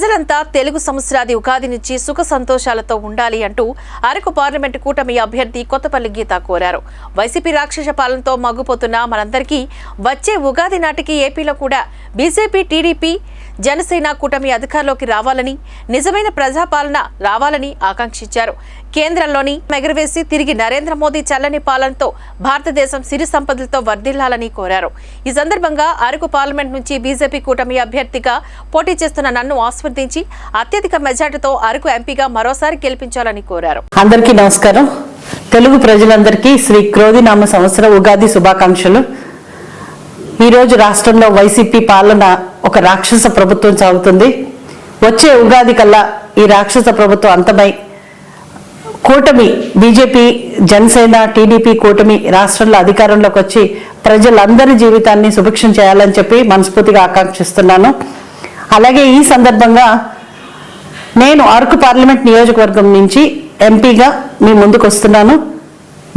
ప్రజలంతా తెలుగు సంవత్సరాది ఉగాది నుంచి సుఖ సంతోషాలతో ఉండాలి అంటూ అరకు పార్లమెంటు కూటమి అభ్యర్థి కొత్తపల్లి గీత కోరారు. వైసీపీ రాక్షస పాలనతో మగ్గుపోతున్న మనందరికీ వచ్చే ఉగాది నాటికి ఏపీలో కూడా బీజేపీ టీడీపీ జనసేన కూటమి అధికారంలోకి రావాలని నిజమైన ప్రజాపాలన రావాలని ఆకాంక్షించారు. కేంద్రంలోని ఎగరవేసి తిరిగి నరేంద్ర మోదీ చల్లని పాలనతో భారతదేశం సిరి సంపదలతో వర్ధిల్లాలని కోరారు. ఈ సందర్భంగా అరకు పార్లమెంట్ నుంచి బీజేపీ కూటమి అభ్యర్థిగా పోటీ చేస్తున్న నన్ను ఆస్వాదించి అత్యధిక మెజార్టీతో అరకు ఎంపీగా మరోసారి గెలిపించాలని కోరారు. అందరికీ నమస్కారం. తెలుగు ప్రజలందరికీ శ్రీ క్రోధినామ సంవత్సర ఉగాది శుభాకాంక్షలు. ఈరోజు రాష్ట్రంలో వైసీపీ పాలన ఒక రాక్షస ప్రభుత్వం సాగుతుంది. వచ్చే ఉగాది కల్లా ఈ రాక్షస ప్రభుత్వం అంతమై కూటమి బీజేపీ జనసేన టీడీపీ కూటమి రాష్ట్రంలో అధికారంలోకి వచ్చి ప్రజలందరి జీవితాన్ని సుభిక్షం చేయాలని చెప్పి మనస్ఫూర్తిగా ఆకాంక్షిస్తున్నాను. అలాగే ఈ సందర్భంగా నేను అరకు పార్లమెంట్ నియోజకవర్గం నుంచి ఎంపీగా మీ ముందుకు వస్తున్నాను.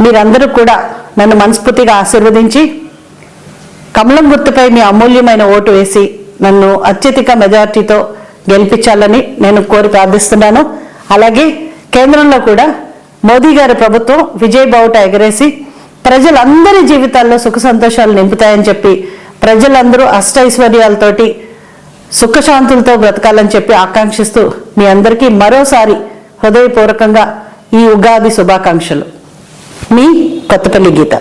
మీరందరూ కూడా నన్ను మనస్ఫూర్తిగా ఆశీర్వదించి కమలం గుర్తుపై మీ అమూల్యమైన ఓటు వేసి నన్ను అత్యధిక మెజార్టీతో గెలిపించాలని నేను కోరి ప్రార్థిస్తున్నాను. అలాగే కేంద్రంలో కూడా మోదీ గారి ప్రభుత్వం విజయ్ బావుట ఎగరేసి ప్రజలందరి జీవితాల్లో సుఖ సంతోషాలు నింపుతాయని చెప్పి ప్రజలందరూ అష్టైశ్వర్యాలతోటి సుఖశాంతులతో బ్రతకాలని చెప్పి ఆకాంక్షిస్తూ మీ అందరికీ మరోసారి హృదయపూర్వకంగా ఈ ఉగాది శుభాకాంక్షలు. మీ కొత్తపల్లి గీత.